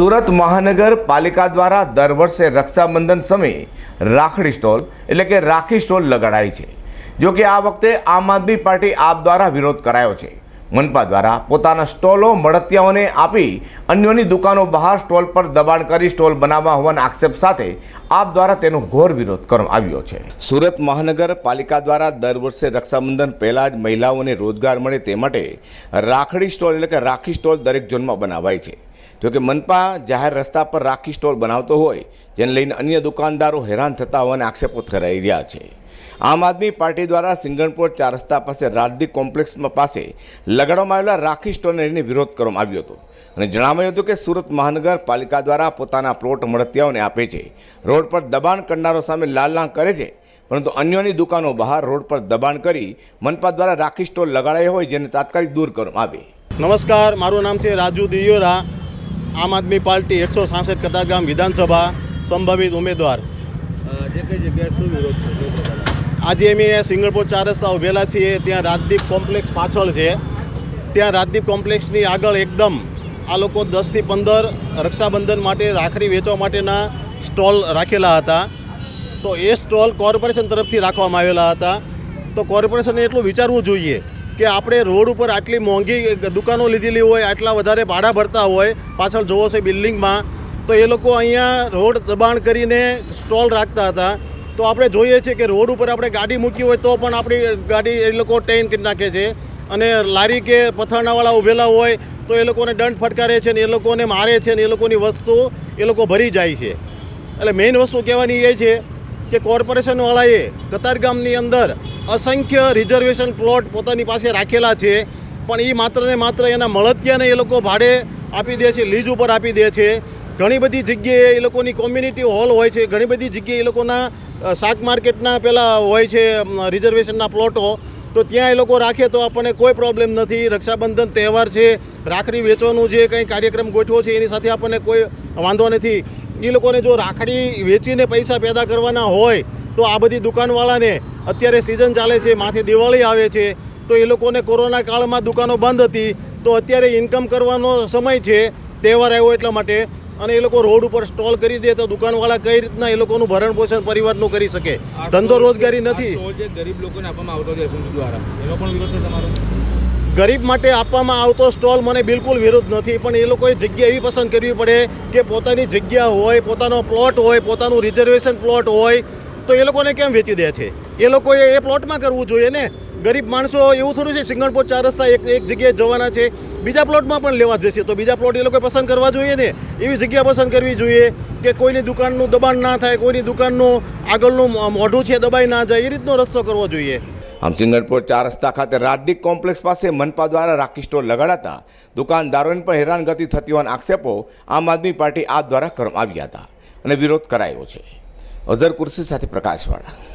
સુરત મહાનગરપાલિકા દ્વારા દર વર્ષે રક્ષાબંધન સમયે રાખડી સ્ટોલ, એટલે કે રાખી સ્ટોલ લગાડાય છે. જો કે આ વખતે આમ આદમી પાર્ટી આપ દ્વારા વિરોધ કરાયો છે. મનપા દ્વારા પોતાના સ્ટોલો, મળતિયાઓને આપી અન્યોની દુકાનો બહાર સ્ટોલ પર દબાણ કરી સ્ટોલ બનાવવા હોવાના આક્ષેપ સાથે આપ દ્વારા તેનો ઘોર વિરોધ કરવામાં આવ્યો છે. સુરત મહાનગરપાલિકા દ્વારા દર વર્ષે રક્ષાબંધન પહેલાં જ મહિલાઓને રોજગાર મળે તે માટે રાખડી સ્ટોલ, એટલે કે રાખી સ્ટોલ દરેક ઝોનમાં બનાવાય છે. જો કે મનપા જાહેર રસ્તા પર રાખી સ્ટોલ બનાવતો હોય, જેને લઈને અન્ય દુકાનદારો હેરાન થતા હોવાના આક્ષેપો કરાઈ રહ્યા છે. આમ આદમી પાર્ટી દ્વારા સિંગણપોર ચાર રસ્તા પાસે રાજદીપ કોમ્પ્લેક્સમાં પાસે લગાડવામાં આવેલા રાખી સ્ટોલને લઈને વિરોધ કરવામાં આવ્યો હતો. અને જણાવાયું હતું કે સુરત મહાનગરપાલિકા દ્વારા પોતાના પ્લોટ મળતિયાઓને આપે છે. રોડ પર દબાણ કરનારો સામે લાલલાં કરે છે, પરંતુ અન્યોની દુકાનો બહાર રોડ પર દબાણ કરી મનપા દ્વારા રાખી સ્ટોલ લગાડાયો હોય, જેને તાત્કાલિક દૂર કરવામાં આવે. નમસ્કાર, મારું નામ છે રાજુ દિયોરા. આમ આદમી પાર્ટી એકસો સાસઠ કતારગામ વિધાનસભા સંભવિત ઉમેદવાર. આજે અમે સિંગળપુર ચાર રસ્તા ઉભેલા છીએ ત્યાં રાજદીપ કોમ્પ્લેક્સ પાછળ છે. ત્યાં રાજદીપ કોમ્પ્લેક્સની આગળ એકદમ આ લોકો દસથી પંદર રક્ષાબંધન માટે રાખડી વેચવા માટેના સ્ટોલ રાખેલા હતા. તો એ સ્ટોલ કોર્પોરેશન તરફથી રાખવામાં આવેલા હતા. તો કોર્પોરેશને એટલું વિચારવું જોઈએ કે આપણે રોડ ઉપર આટલી મોંઘી દુકાનો લીધેલી હોય, આટલા વધારે ભાડા ભરતા હોય, પાછળ જોવો છે બિલ્ડિંગમાં, તો એ લોકો અહીંયા રોડ દબાણ કરીને સ્ટોલ રાખતા હતા. તો આપણે જોઈએ છીએ કે રોડ ઉપર આપણે ગાડી મૂકી હોય તો પણ આપણી ગાડી એ લોકો ટેન નાખે છે. અને લારી કે પથારણાવાળા ઊભેલા હોય તો એ લોકોને દંડ ફટકારે છે ને એ લોકોને મારે છે ને એ લોકોની વસ્તુ એ લોકો ભરી જાય છે. એટલે મેઇન વસ્તુ કહેવાની એ છે કે કોર્પોરેશનવાળાએ કતારગામની અંદર અસંખ્ય રિઝર્વેશન પ્લોટ પોતાની પાસે રાખેલા છે, પણ એ માત્ર ને માત્ર એના મળતિયાને એ લોકો ભાડે આપી દે છે લીજ ઉપર આપી દે છે. ઘણી બધી જગ્યાએ એ લોકોની કોમ્યુનિટી હોલ હોય છે, ઘણી બધી જગ્યાએ એ લોકોના શાક માર્કેટના પેલા હોય છે રિઝર્વેશનના પ્લોટો. તો ત્યાં એ લોકો રાખે તો આપણને કોઈ પ્રોબ્લેમ નથી. રક્ષાબંધન તહેવાર છે, રાખડી વેચવાનું જે કંઈ કાર્યક્રમ ગોઠવો છે, એની સાથે આપણને કોઈ વાંધો નથી. એ લોકોને જો રાખડી વેચીને પૈસા પેદા કરવાના હોય, તો આ બધી દુકાનવાળાને અત્યારે સિઝન ચાલે છે, માથે દિવાળી આવે છે, તો એ લોકોને કોરોના કાળમાં દુકાનો બંધ હતી, તો અત્યારે ઇન્કમ કરવાનો સમય છે, તહેવાર આવ્યો એટલા માટે, અને એ લોકો રોડ ઉપર સ્ટોલ કરી દે તો દુકાનવાળા કઈ રીતના એ લોકોનું ભરણ પોષણ પરિવારનું કરી શકે. ધંધો રોજગારી નથી. ગરીબ લોકોને આપવામાં આવતો એનો પણ વિરોધ તમારો? ગરીબ માટે આપવામાં આવતો સ્ટોલ મને બિલકુલ વિરોધ નથી, પણ એ લોકોએ જગ્યા એવી પસંદ કરવી પડે કે પોતાની જગ્યા હોય, પોતાનો પ્લોટ હોય, પોતાનું રિઝર્વેશન પ્લોટ હોય, તો એ લોકોને કેમ વેચી દે છે? એ લોકોએ એ પ્લોટમાં કરવું જોઈએ ને? ગરીબ માણસો એવું થોડું છે, સિંગણપોર ચાર રસ્તા એક એક જગ્યાએ જવાના છે, બીજા પ્લોટમાં પણ લેવા જશે, તો બીજા પ્લોટ એ લોકોએ પસંદ કરવા જોઈએ ને? એવી જગ્યા પસંદ કરવી જોઈએ કે કોઈની દુકાનનું દબાણ ના થાય, કોઈની દુકાનનું આગળનું મોઢું છે, દબાઈ ના જાય, એ રીતનો રસ્તો કરવો જોઈએ. આમ સિંગણપુર ચાર રસ્તા ખાતે રાજદીપ કોમ્પ્લેક્સ પાસે મનપા દ્વારા રાખી સ્ટોર લગાડાતા દુકાનદારોને પણ હેરાનગતિ થતી હોવાના આક્ષેપો આમ આદમી પાર્ટી આ દ્વારા કરવામાં આવ્યા હતા અને વિરોધ કરાયો છે. અઝર કુર્સી સાથે પ્રકાશવાળા.